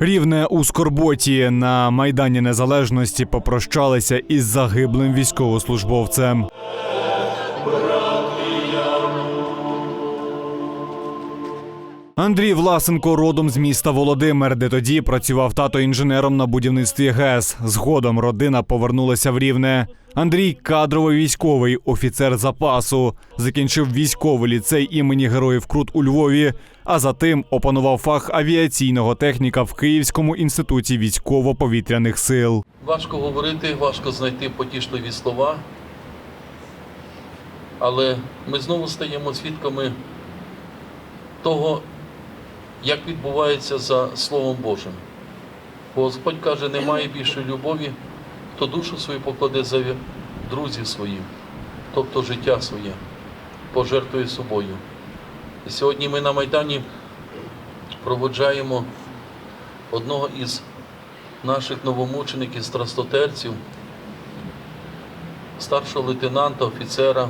Рівне у Скорботі на Майдані Незалежності попрощалися із загиблим військовослужбовцем. Андрій Власенко родом з міста Володимир, де тоді працював тато інженером на будівництві ГЕС. Згодом родина повернулася в Рівне. Андрій кадровий військовий, офіцер запасу. Закінчив військовий ліцей імені Героїв Крут у Львові, а затим опанував фах авіаційного техніка в Київському інституті військово-повітряних сил. Важко говорити, важко знайти потішливі слова. Але ми знову стаємо свідками того, як відбувається за Словом Божим. Господь каже, немає більшої любові, хто душу свою покладе за друзів своїх, тобто життя своє, пожертвує собою. І сьогодні ми на Майдані проводжаємо одного із наших новомучеників, страстотерців, старшого лейтенанта, офіцера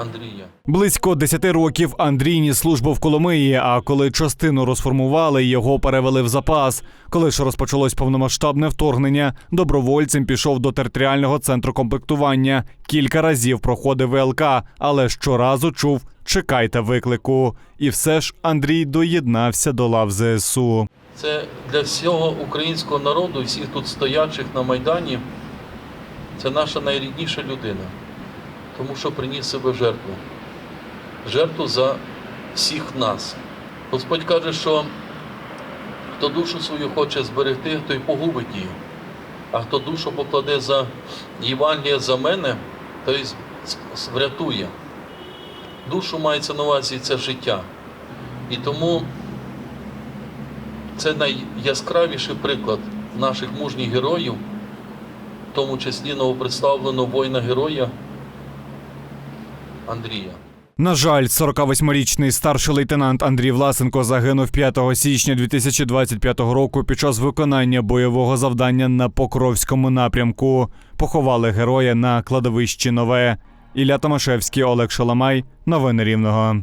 Андрія. Близько 10 років Андрій ніс службу в Коломиї, а коли частину розформували, його перевели в запас. Коли ж розпочалось повномасштабне вторгнення, добровольцем пішов до територіального центру комплектування. Кілька разів проходив ВЛК, але щоразу чув чекайте виклику. І все ж Андрій доєднався до лав ЗСУ. Це для всього українського народу, всіх тут стоячих на Майдані, це наша найрідніша людина, тому що приніс себе жертву. Жертву за всіх нас. Господь каже, що хто душу свою хоче зберегти, той погубить її. А хто душу покладе за Євангеліє за мене, той врятує. Душу мається на увазі це життя. І тому це найяскравіший приклад наших мужніх героїв, в тому числі новопредставленого воїна-героя Андрія. На жаль, 48-річний старший лейтенант Андрій Власенко загинув 5 січня 2025 року під час виконання бойового завдання на Покровському напрямку. Поховали героя на кладовищі Нове. Ілля Томашевський, Олег Шаламай. Новини Рівного.